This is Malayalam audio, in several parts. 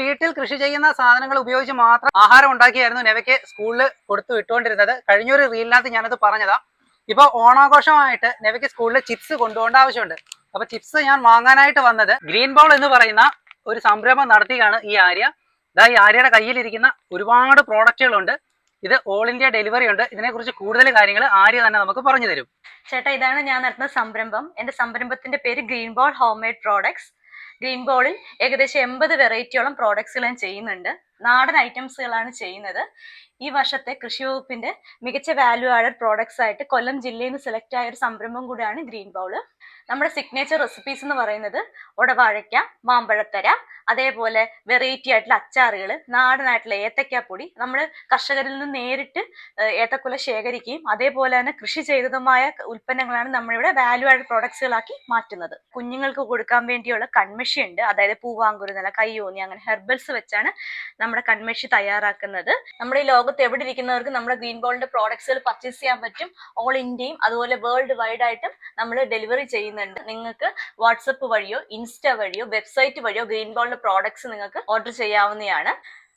വീട്ടിൽ കൃഷി ചെയ്യുന്ന സാധനങ്ങൾ ഉപയോഗിച്ച് മാത്രം ആഹാരം ഉണ്ടാക്കിയായിരുന്നു നെവയ്ക്ക് സ്കൂളിൽ കൊടുത്തു വിട്ടുകൊണ്ടിരുന്നത്. കഴിഞ്ഞൊരു റീലിനകത്ത് ഞാനത് പറഞ്ഞതാ. ഇപ്പൊ ഓണാഘോഷമായിട്ട് നെവയ്ക്ക് സ്കൂളിൽ ചിപ്സ് കൊണ്ടുപോകേണ്ട ആവശ്യമുണ്ട്. അപ്പൊ ചിപ്സ് ഞാൻ വാങ്ങാനായിട്ട് വന്നത് ഗ്രീൻ ബോൾ എന്ന് പറയുന്ന ഒരു സംരംഭം നടത്തിയാണ് ഈ ആര്യ. ഇതാ ഈ ആര്യയുടെ കയ്യിലിരിക്കുന്ന ഒരുപാട് പ്രോഡക്റ്റുകളുണ്ട്. ഇത് ഓൾ ഇന്ത്യ ഡെലിവറി ഉണ്ട്. ഇതിനെക്കുറിച്ച് കൂടുതൽ കാര്യങ്ങൾ ആര്യ തന്നെ നമുക്ക് പറഞ്ഞു തരും. ചേട്ടാ ഇതാണ് ഞാൻ നടത്തുന്ന സംരംഭം. എന്റെ സംരംഭത്തിന്റെ പേര് green ball home made products. Green ബോളിൽ ഏകദേശം എൺപത് വെറൈറ്റിയോളം പ്രോഡക്ട്സ് ഞാൻ ചെയ്യുന്നുണ്ട്. നാടൻ ഐറ്റംസുകളാണ് ചെയ്യുന്നത്. ഈ വർഷത്തെ കൃഷി വകുപ്പിന്റെ മികച്ച വാല്യൂ ആഡഡ് പ്രോഡക്ട്സ് ആയിട്ട് കൊല്ലം ജില്ലയിൽ നിന്ന് സെലക്ട് ആയ ഒരു സംരംഭം കൂടിയാണ് ഗ്രീൻ ബൗൾ നമ്മുടെ സിഗ്നേച്ചർ റെസിപ്പീസ് എന്ന് പറയുന്നത് ഉടവാഴയ്ക്ക മാമ്പഴത്തര അതേപോലെ വെറൈറ്റി ആയിട്ടുള്ള അച്ചാറുകൾ നാടനായിട്ടുള്ള ഏത്തക്കാപ്പൊടി നമ്മൾ കർഷകരിൽ നിന്ന് നേരിട്ട് ഏത്തക്കുല ശേഖരിക്കുകയും അതേപോലെ തന്നെ കൃഷി ചെയ്തതുമായ ഉൽപ്പന്നങ്ങളാണ് നമ്മളിവിടെ വാല്യൂ ആഡ് പ്രോഡക്ട്സുകളാക്കി മാറ്റുന്നത്. കുഞ്ഞുങ്ങൾക്ക് കൊടുക്കാൻ വേണ്ടിയുള്ള കൺമഷി ഉണ്ട്. അതായത് പൂവാങ്കുരുന്നല കയ്യോന്നി അങ്ങനെ ഹെർബൽസ് വെച്ചാണ് നമ്മുടെ കൺമഷി തയ്യാറാക്കുന്നത്. നമ്മുടെ ഈ ലോകത്ത് എവിടെ ഇരിക്കുന്നവർക്ക് നമ്മുടെ ഗ്രീൻ ബോളിന്റെ പ്രോഡക്ട്സുകൾ പർച്ചേസ് ചെയ്യാൻ പറ്റും. ഓൾ ഇന്ത്യയും അതുപോലെ വേൾഡ് വൈഡ് ആയിട്ടും നമ്മൾ ഡെലിവറി ചെയ്യുന്നുണ്ട്. നിങ്ങൾക്ക് വാട്സപ്പ് വഴിയോ ഇൻസ്റ്റ വഴിയോ വെബ്സൈറ്റ് വഴിയോ ഗ്രീൻ ബോളിന്റെ പ്രോഡക്ട്സ് നിങ്ങൾക്ക് ഓർഡർ ചെയ്യാവുന്നതാണ്.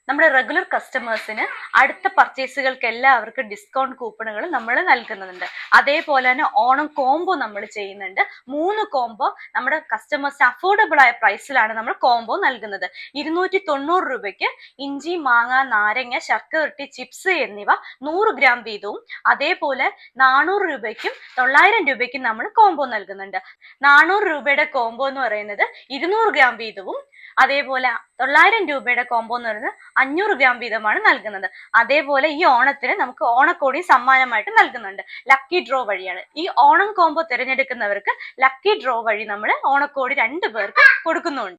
നമ്മുടെ റെഗുലർ കസ്റ്റമേഴ്സിന് അടുത്ത പർച്ചേസുകൾക്ക് എല്ലാവർക്കും ഡിസ്കൗണ്ട് കൂപ്പണുകൾ നമ്മൾ നൽകുന്നുണ്ട്. അതേപോലെ തന്നെ ഓണം കോംബോ നമ്മൾ ചെയ്യുന്നുണ്ട്. മൂന്ന് കോംബോ നമ്മുടെ കസ്റ്റമേഴ്സിന് അഫോർഡബിൾ ആയ പ്രൈസിലാണ് നമ്മൾ കോംബോ നൽകുന്നത്. ഇരുന്നൂറ്റി തൊണ്ണൂറ് രൂപയ്ക്ക് ഇഞ്ചി മാങ്ങ നാരങ്ങ ശർക്കരട്ടി ചിപ്സ് എന്നിവ നൂറ് ഗ്രാം വീതവും. അതേപോലെ നാനൂറ് രൂപയ്ക്കും തൊള്ളായിരം രൂപയ്ക്കും നമ്മൾ കോംബോ നൽകുന്നുണ്ട്. നാനൂറ് രൂപയുടെ കോംബോ എന്ന് പറയുന്നത് ഇരുന്നൂറ് ഗ്രാം വീതവും. അതേപോലെ തൊള്ളായിരം രൂപയുടെ കോംബോ എന്ന് പറയുന്നത് അഞ്ഞൂറ് ഗ്രാം വീതമാണ് നൽകുന്നത്. അതേപോലെ ഈ ഓണത്തിന് നമുക്ക് ഓണക്കോടി സമ്മാനമായിട്ട് നൽകുന്നുണ്ട്. ലക്കി ഡ്രോ വഴിയാണ്. ഈ ഓണം കോംബോ തിരഞ്ഞെടുക്കുന്നവർക്ക് ലക്കി ഡ്രോ വഴി നമ്മൾ ഓണക്കോടി രണ്ടു പേർക്ക് കൊടുക്കുന്നുണ്ട്.